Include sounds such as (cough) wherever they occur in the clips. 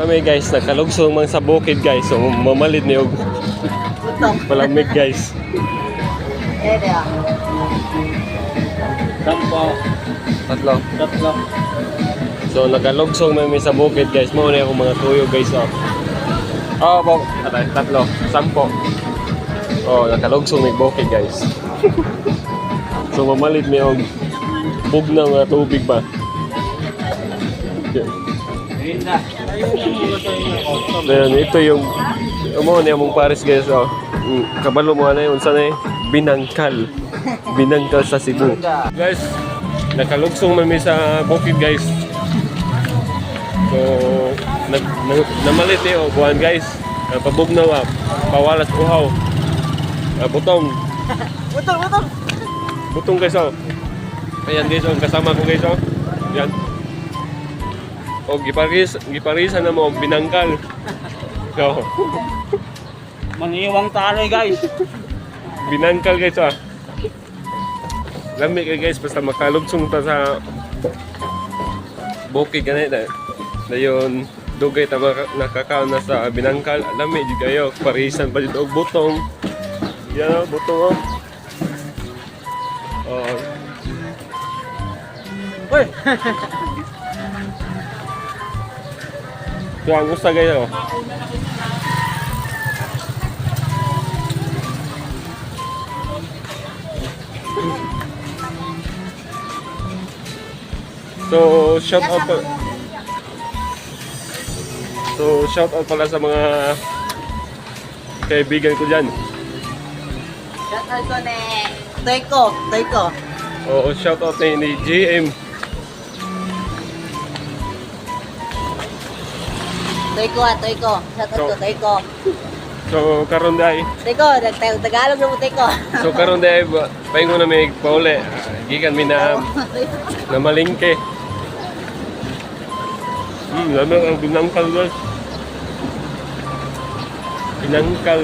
Kami guys, nakalugsong man sa bukid guys. So mamalit ni og Butong. palamig guys. Sampo. Tatlo. Tatlo. So nakalugsong man mi sa bukid guys. Mao na akong mga tuyo guys oh. Oh, po. Atay, tatlo. Sampo. Oh, nakalugsong mi bukid guys. so mamalit mi og bugnaw nga tubig ba. Rinda. Then ito yung Amo ni among Paris guys oh. Mm, Kabalo mo na yun sa na binangkal. Binangkal sa Cebu. Guys, nakalugsong man mi sa bukid guys. So, nag, nag namalit eh oh, buwan guys. Uh, pabugnaw ah, pawalas uhaw. Ah, butong, Butong, butong. butong guys oh. Ayan guys oh, kasama ko guys oh. Yan. O giparis, giparisan na mo og binangkal. So, Mangiwang taloy guys. binangkal guys ah. Lami kay guys basta makalugsong ta sa bukid ganit na. Dayon dugay ta nakakaon na sa binangkal. Lami di kayo parisan pa dito og butong. Yan oh, butong oh. Oh, Uy. (laughs) usa guys oh. So, shout out pa. So, shout out pala sa mga kaibigan ko dyan. Shout out ko ni Toyko, Toyko. Oo, shout out ni, ni GM. Toyko ah, Toyko. Shout out So- Toyko. So, karon day. Toyko, nagtayong Tagalog na mo, Toyko. So, karon day, paingon na may pauli. Gikan mi na, na malingke. Hmm, lalo ang binangkal guys. Binangkal.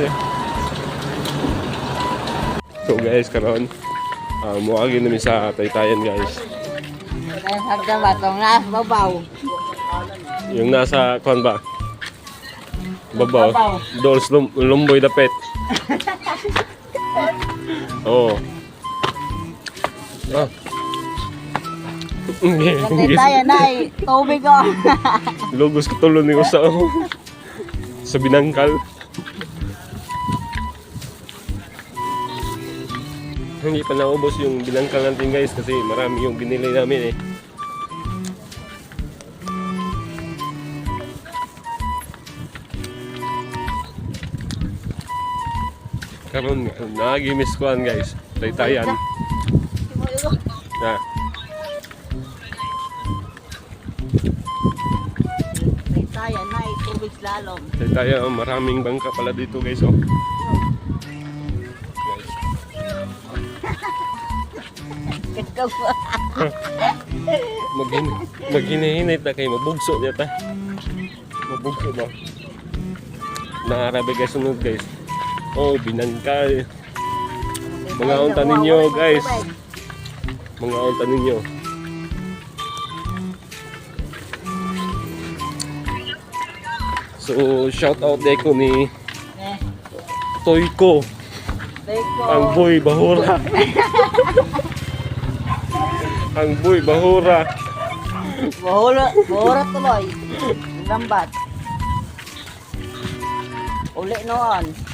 So guys, karon uh, muagi namin sa taytayan guys. Kaya hagdan ba itong nas, babaw. Yung nasa, kuan ba? Babaw. Babaw. Dolls lum lumboy dapet. (laughs) Oo. Ah. Kasi tayo na eh, tubig ko. (laughs) Lugos ko tulo ni ko sa sa binangkal. Hindi pa naubos yung binangkal natin guys kasi marami yung binili namin eh. Karon nagi-miss ko guys. Taytayan. Na. Tayo na eh, tubig slalom. Taytayan maraming bangka pala dito guys oh. (laughs) Maghin maghinahinay ta kay mabugso niya ta. Mabugso ba? Naarabe guys sunod guys. Oh, binangkal. Mga unta ninyo, guys. Mga unta ninyo. So, shout out day ko ni Toyko, ang boy bahura. (laughs) ang boy bahura. Mahula, mahura tuloy. Lambat. Uli noon.